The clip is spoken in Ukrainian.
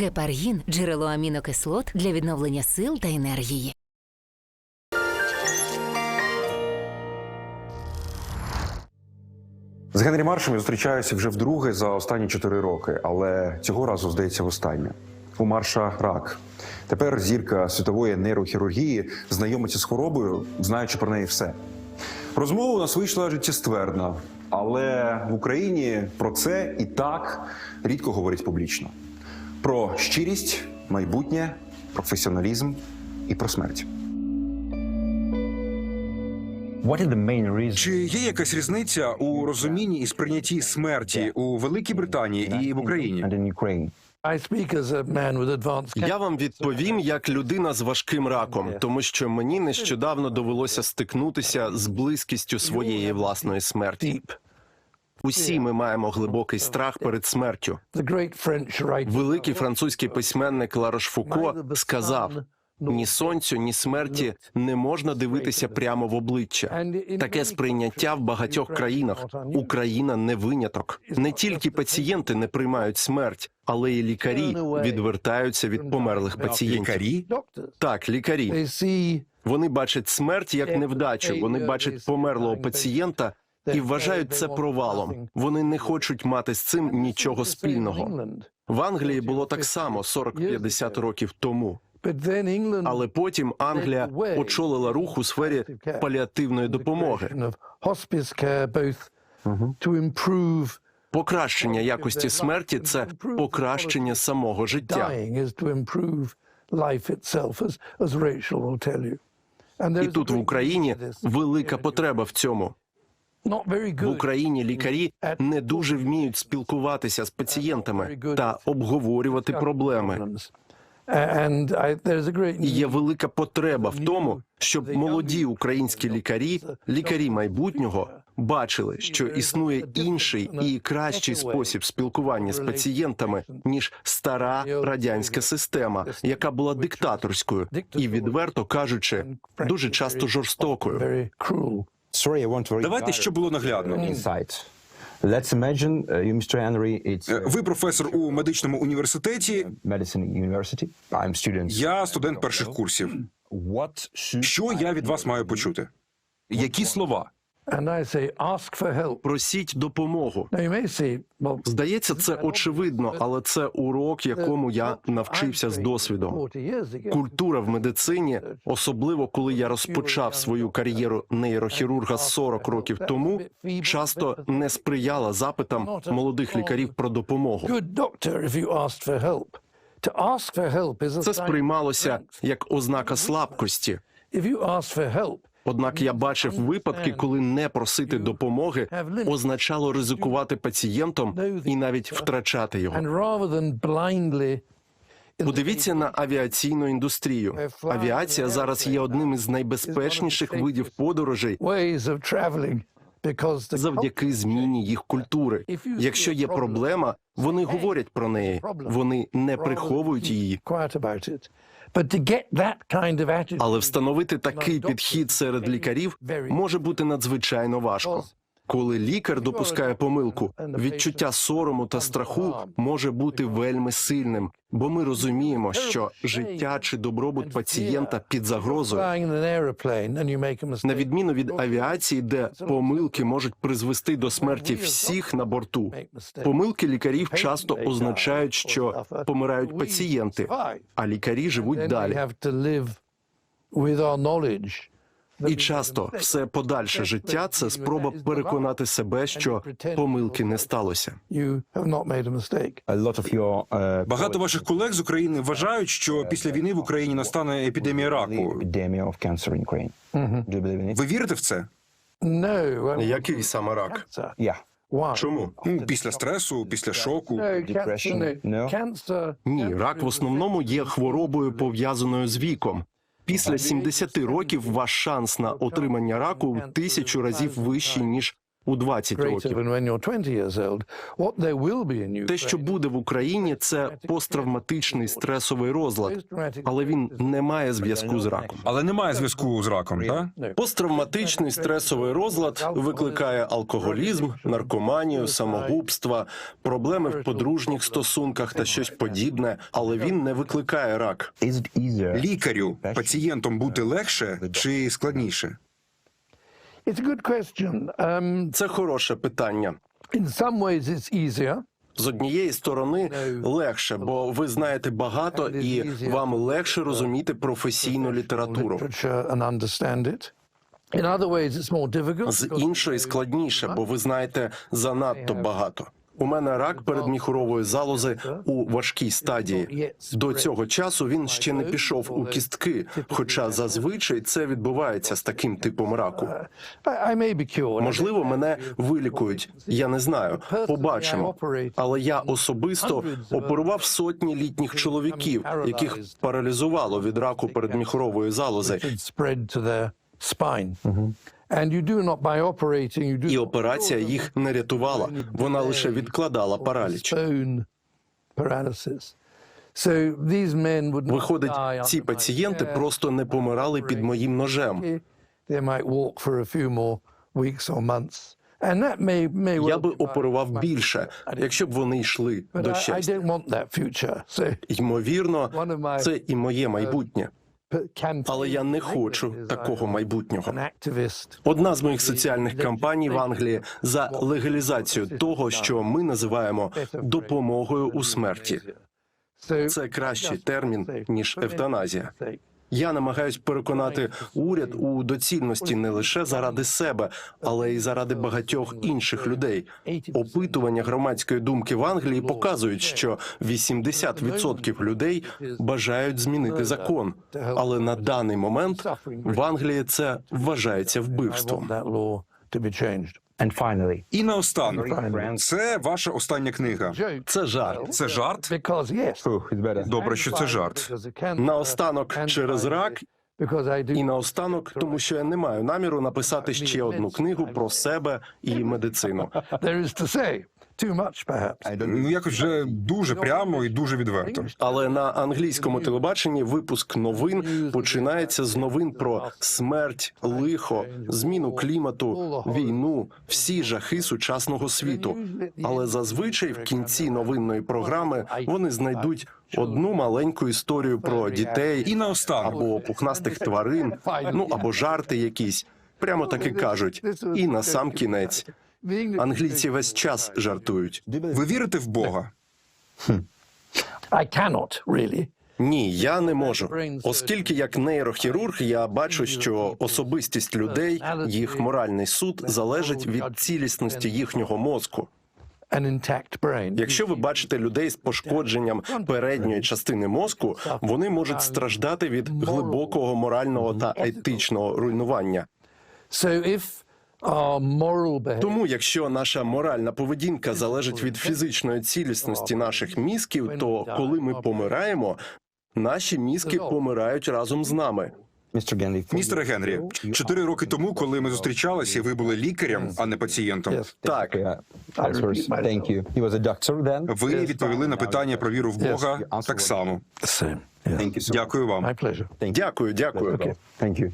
Гепаргін джерело амінокислот для відновлення сил та енергії. З Генрі Маршем я зустрічаюся вже вдруге за останні чотири роки, але цього разу здається востаннє. У Марша рак. Тепер зірка світової нейрохірургії знайомиться з хворобою, знаючи про неї все. Розмова у нас вийшла життєствердна, але в Україні про це і так рідко говорять публічно. Про щирість, майбутнє, професіоналізм і про смерть. Чи є якась різниця у розумінні і сприйнятті смерті у Великій Британії і в Україні? Я вам відповім як людина з важким раком, тому що мені нещодавно довелося стикнутися з близькістю своєї власної смерті. Усі ми маємо глибокий страх перед смертю. Великий французький письменник Ларош Фуко сказав: ні сонцю, ні смерті не можна дивитися прямо в обличчя. Таке сприйняття в багатьох країнах. Україна не виняток. Не тільки пацієнти не приймають смерть, але й лікарі відвертаються від померлих пацієнтів. Лікарі? Так, лікарі. Вони бачать смерть як невдачу. Вони бачать померлого пацієнта і вважають це провалом. Вони не хочуть мати з цим нічого спільного. В Англії було так само 40-50 років тому. Але потім Англія очолила рух у сфері паліативної допомоги. Покращення якості смерті це покращення самого життя. І тут в Україні велика потреба в цьому. В Україні лікарі не дуже вміють спілкуватися з пацієнтами та обговорювати проблеми. І є велика потреба в тому, щоб молоді українські лікарі, лікарі майбутнього, бачили, що існує інший і кращий спосіб спілкування з пацієнтами ніж стара радянська система, яка була диктаторською. і, відверто кажучи, дуже часто жорстокою. Давайте, що було наглядно. uh, Е, uh, Ви професор у медичному університеті. student. Я студент перших курсів. Що я від вас маю почути? Які слова? Просіть допомогу. Здається, це очевидно, але це урок, якому я навчився з досвідом. 40. Культура в медицині, особливо коли я розпочав свою кар'єру нейрохірурга 40 років тому, часто не сприяла запитам молодих лікарів про допомогу. Це сприймалося як ознака слабкості. Однак я бачив випадки, коли не просити допомоги означало ризикувати пацієнтом і навіть втрачати його. Подивіться на авіаційну індустрію. Авіація зараз є одним із найбезпечніших видів подорожей завдяки зміні їх культури. Якщо є проблема, вони говорять про неї, вони не приховують її. Але встановити такий підхід серед лікарів може бути надзвичайно важко. Коли лікар допускає помилку, відчуття сорому та страху може бути вельми сильним, бо ми розуміємо, що життя чи добробут пацієнта під загрозою. На відміну від авіації, де помилки можуть призвести до смерті всіх на борту. Помилки лікарів часто означають, що помирають пацієнти, а лікарі живуть далі. І часто все подальше життя це спроба переконати себе, що помилки не сталося. Uh, Багато ваших колег з України вважають, що після війни в Україні настане епідемія раку. Ви вірите в це? Який саме рак? Чому? Ну, Після стресу, після шоку. Ні, рак в основному є хворобою пов'язаною з віком. Після 70 років ваш шанс на отримання раку в тисячу разів вищий ніж у 20 greater років. than when you're 20 years old. What there will be in Те, що буде в Україні, це посттравматичний стресовий розлад, але він не має зв'язку з раком. Але немає зв'язку з раком, так? Посттравматичний стресовий розлад викликає алкоголізм, наркоманію, самогубства, проблеми в подружніх стосунках та щось подібне, але він не викликає рак. Лікарю пацієнтом бути легше чи складніше? It's a good question. Um, Це хороше питання. in some ways, it's easier. З однієї сторони легше, бо ви знаєте багато і вам легше розуміти професійну літературу. Literature and understand it. In other ways, it's more difficult. З because іншої складніше, бо ви знаєте занадто багато. У мене рак передміхурової залози у важкій стадії. До цього часу він ще не пішов у кістки, хоча зазвичай це відбувається з таким типом раку. Cured. Можливо, мене вилікують. Я не знаю. Побачимо. Але я особисто оперував сотні літніх чоловіків, яких паралізувало від раку передміхурової залози. It І операція їх не рятувала. Вона лише відкладала параліч. Виходить, ці пацієнти просто не помирали під моїм ножем. Я би оперував більше, якщо б вони йшли до щастя. Ймовірно, це і моє майбутнє. Але я не хочу такого майбутнього. Одна з моїх соціальних кампаній в Англії за легалізацію того, що ми називаємо допомогою у смерті. Це кращий термін ніж евтаназія. Я намагаюсь переконати уряд у доцільності не лише заради себе, але й заради багатьох інших людей. Опитування громадської думки в Англії показують, що 80% людей бажають змінити закон. Але на даний момент в Англії це вважається вбивством. І наостанок, це ваша остання книга. Це жарт. Це жарт? Because yes. it's better. Добре, що це жарт. Наостанок через рак і наостанок, тому що я не маю наміру написати ще одну книгу про себе і медицину. Ну якось вже дуже прямо і дуже відверто. Але на англійському телебаченні випуск новин починається з новин про смерть, лихо, зміну клімату, війну, всі жахи сучасного світу. Але зазвичай в кінці новинної програми вони знайдуть одну маленьку історію про дітей І наостанок. або пухнастих тварин, ну або жарти якісь. Прямо таки кажуть. І на сам кінець англійці весь час жартують. Ви вірите в Бога? I cannot really. Ні, я не можу. Оскільки як нейрохірург я бачу, що особистість людей, їх моральний суд залежить від цілісності їхнього мозку. Якщо ви бачите людей з пошкодженням передньої частини мозку, вони можуть страждати від глибокого морального та етичного руйнування. Тому, якщо наша моральна поведінка залежить від фізичної цілісності наших мізків, то коли ми помираємо, наші мізки помирають разом з нами. Genly, Генрі, чотири роки тому, коли ми зустрічалися, ви були лікарем, а не пацієнтом. Так. Ви відповіли на питання про віру в Бога так само. Дякую вам. My pleasure. дякую, дякую. Thank you.